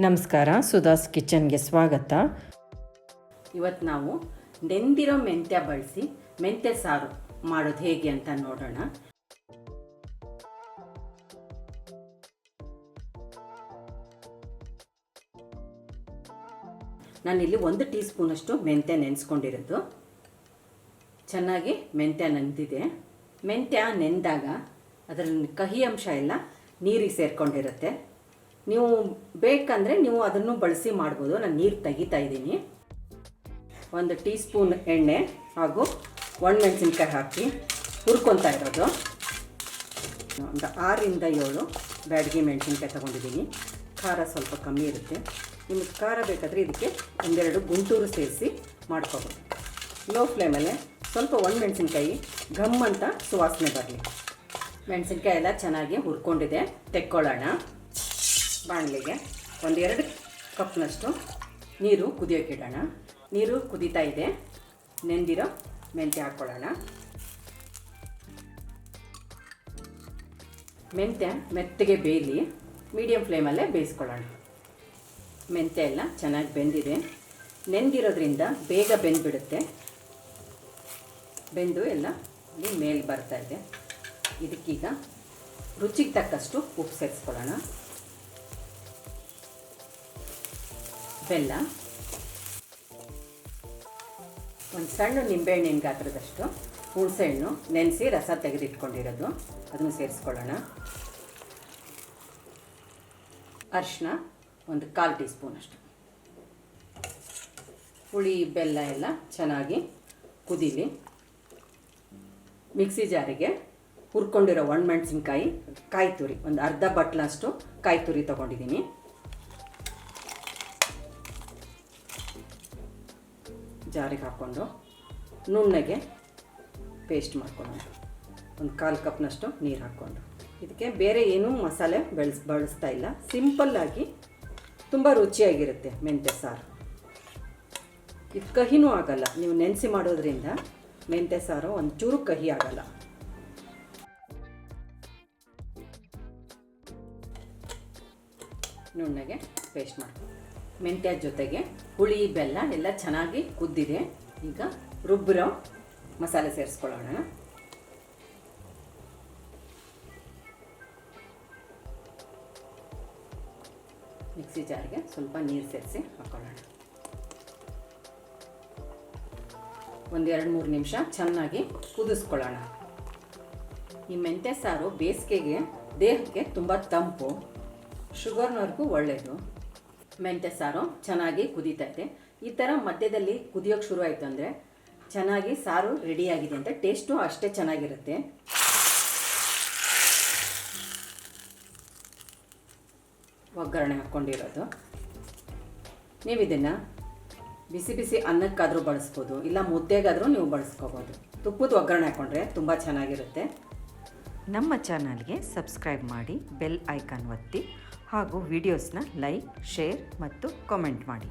ನಮಸ್ಕಾರ ಸುಧಾಸ್ ಕಿಚನ್ಗೆ ಸ್ವಾಗತ. ಇವತ್ತು ನಾವು ನೆಂದಿರೋ ಮೆಂತ್ಯ ಬಳಸಿ, ಮೆಂತ್ಯ ಸಾರು ಮಾಡೋದು ಹೇಗೆ ಅಂತ ನೋಡೋಣ. ನಾನಿಲ್ಲಿ ಒಂದು ಟೀ ಸ್ಪೂನಷ್ಟು ಮೆಂತ್ಯ ನೆನೆಸ್ಕೊಂಡಿರೋದು. ಚೆನ್ನಾಗಿ ಮೆಂತ್ಯ ನೆಂದಿದೆ. ಮೆಂತ್ಯ ನೆಂದಾಗ ಅದರ ಕಹಿ ಅಂಶ ಎಲ್ಲ ನೀರಿಗೆ ಸೇರ್ಕೊಂಡಿರುತ್ತೆ. ನೀವು ಬೇಕಂದರೆ ನೀವು ಅದನ್ನು ಬಳಸಿ ಮಾಡ್ಬೋದು. ನಾನು ನೀರು ತೆಗಿತಾ ಇದ್ದೀನಿ. ಒಂದು ಟೀ ಸ್ಪೂನ್ ಎಣ್ಣೆ ಹಾಗೂ ಒಣಮೆಣಸಿನ್ಕಾಯಿ ಹಾಕಿ ಹುರ್ಕೊತಾ ಇರೋದು. ಒಂದು ಆರರಿಂದ ಏಳು ಬ್ಯಾಡಗಿ ಮೆಣಸಿನ್ಕಾಯಿ ತೊಗೊಂಡಿದ್ದೀನಿ. ಖಾರ ಸ್ವಲ್ಪ ಕಮ್ಮಿ ಇರುತ್ತೆ. ನಿಮಗೆ ಖಾರ ಬೇಕಾದರೆ ಇದಕ್ಕೆ ಒಂದೆರಡು ಗುಂಟೂರು ಸೇರಿಸಿ ಮಾಡ್ಕೋಬೋದು. ಲೋ ಫ್ಲೇಮಲ್ಲೇ ಸ್ವಲ್ಪ ಒಣಮೆಣಸಿನ್ಕಾಯಿ ಘಮ್ ಅಂತ ಸುವಾಸನೆ ಬರಲಿ. ಮೆಣಸಿನ್ಕಾಯಿ ಎಲ್ಲ ಚೆನ್ನಾಗಿ ಹುರ್ಕೊಂಡಿದೆ. ತೆಕ್ಕೊಳ್ಳೋಣ. ಬಾಣಲಿಗೆ ಒಂದೆರಡು ಕಪ್ನಷ್ಟು ನೀರು ಕುದಿಯೋಕ್ಕಿಡೋಣ ನೀರು ಕುದೀತಾ ಇದೆ. ನೆಂದಿರೋ ಮೆಂತ್ಯ ಹಾಕ್ಕೊಳ್ಳೋಣ ಮೆಂತ್ಯ ಮೆತ್ತಗೆ ಬೇಯಲಿ ಮೀಡಿಯಮ್ ಫ್ಲೇಮಲ್ಲೇ ಬೇಯಿಸ್ಕೊಳ್ಳೋಣ. ಮೆಂತ್ಯ ಎಲ್ಲ ಚೆನ್ನಾಗಿ ಬೆಂದಿದೆ. ನೆಂದಿರೋದ್ರಿಂದ ಬೇಗ ಬೆಂದ್ಬಿಡುತ್ತೆ. ಬೆಂದು ಎಲ್ಲ ಇಲ್ಲಿ ಮೇಲೆ ಬರ್ತಾ ಇದೆ. ಇದಕ್ಕೀಗ ರುಚಿಗೆ ತಕ್ಕಷ್ಟು ಉಪ್ಪು ಸೇರಿಸ್ಕೊಳ್ಳೋಣ. ಬೆಲ್ಲ. ಒಂದು ಸಣ್ಣ ನಿಂಬೆಹಣ್ಣಿನ ಗಾತ್ರದಷ್ಟು ಹುಣಸೆಹಣ್ಣು, ನೆನೆಸಿ ರಸ ತೆಗೆದಿಟ್ಕೊಂಡಿರೋದು. ಅದನ್ನು ಸೇರಿಸ್ಕೊಳ್ಳೋಣ. ಅರಿಶಿನ ಒಂದು ಕಾಲು ಟೀ ಸ್ಪೂನಷ್ಟು ಹುಳಿ, ಬೆಲ್ಲ ಎಲ್ಲ ಚೆನ್ನಾಗಿ ಕುದೀಲಿ. ಮಿಕ್ಸಿ ಜಾರಿಗೆ ಹುರ್ಕೊಂಡಿರೋ ಒಣಮೆಣಸಿನ್ಕಾಯಿ ಕಾಯಿ ತುರಿ ಒಂದು ಅರ್ಧ ಬಟ್ಲಷ್ಟು ಕಾಯಿ ತುರಿ ತೊಗೊಂಡಿದ್ದೀನಿ. ಜಾರಿಗೆ ಹಾಕ್ಕೊಂಡು ನುಣ್ಣಗೆ ಪೇಸ್ಟ್ ಮಾಡ್ಕೊಳ್ಳೋಣ. ಒಂದು ಕಾಲು ಕಪ್ನಷ್ಟು ನೀರು ಹಾಕ್ಕೊಂಡು. ಇದಕ್ಕೆ ಬೇರೆ ಏನೂ ಮಸಾಲೆ ಬೆಳೆಸ್, ಬಳಸ್ತಾ ಇಲ್ಲ. ಸಿಂಪಲ್ಲಾಗಿ ತುಂಬ ರುಚಿಯಾಗಿರುತ್ತೆ ಮೆಂತ್ಯ ಸಾರು. ಇದು ಕಹಿನೂ ಆಗಲ್ಲ. ನೀವು ನೆನೆಸಿ ಮಾಡೋದ್ರಿಂದ ಮೆಂತ್ಯ ಸಾರು ಒಂಚೂರು ಕಹಿ ಆಗಲ್ಲ. ನುಣ್ಣಗೆ ಪೇಸ್ಟ್ ಮಾಡ್ಕೊಂಡು ಮೆಂತ್ಯ ಜೊತೆಗೆ ಹುಳಿ, ಬೆಲ್ಲ ಎಲ್ಲ ಚೆನ್ನಾಗಿ ಕುದ್ದಿದೆ. ಈಗ ರುಬ್ಬರ ಮಸಾಲೆ ಸೇರಿಸ್ಕೊಳ್ಳೋಣ. ಮಿಕ್ಸಿ ಜಾರ್ಗೆ ಸ್ವಲ್ಪ ನೀರು ಸೇರಿಸಿ ಹಾಕೊಳ್ಳೋಣ. ಒಂದೆರಡು ಮೂರು ನಿಮಿಷ ಚೆನ್ನಾಗಿ ಕುದಿಸ್ಕೊಳ್ಳೋಣ. ಈ ಮೆಂತ್ಯ ಸಾರು ಬೇಸಿಗೆಗೆ, ದೇಹಕ್ಕೆ ತುಂಬ ತಂಪು, ಶುಗರ್ನವ್ರಿಗೂ ಒಳ್ಳೆಯದು ಮೆಂತ್ಯ ಸಾರು ಚೆನ್ನಾಗಿ ಕುದೀತಾ ಈ ಥರ ಮಧ್ಯದಲ್ಲಿ ಕುದಿಯೋಕ್ಕೆ ಶುರು ಆಯಿತು ಅಂದರೆ ಚೆನ್ನಾಗಿ ಸಾರು ರೆಡಿಯಾಗಿದೆ ಅಂತ ಟೇಸ್ಟು ಅಷ್ಟೇ ಚೆನ್ನಾಗಿರುತ್ತೆ. ಒಗ್ಗರಣೆ ಹಾಕ್ಕೊಂಡಿರೋದು ನೀವು ಇದನ್ನು ಬಿಸಿ ಬಿಸಿ ಅನ್ನಕ್ಕಾದರೂ ಬಳಸ್ಬೋದು, ಇಲ್ಲ ಮುದ್ದೆಗಾದರೂ ನೀವು ಬಳಸ್ಕೋಬೋದು. ತುಪ್ಪದ ಒಗ್ಗರಣೆ ಹಾಕ್ಕೊಂಡ್ರೆ ತುಂಬ ಚೆನ್ನಾಗಿರುತ್ತೆ. ನಮ್ಮ ಚಾನಲ್ಗೆ ಸಬ್ಸ್ಕ್ರೈಬ್ ಮಾಡಿ ಬೆಲ್ ಐಕಾನ್ ಒತ್ತಿ. ಹಾಗೂ ವಿಡಿಯೋಸ್ನ ಲೈಕ್ ಶೇರ್ ಮತ್ತು ಕಾಮೆಂಟ್ ಮಾಡಿ.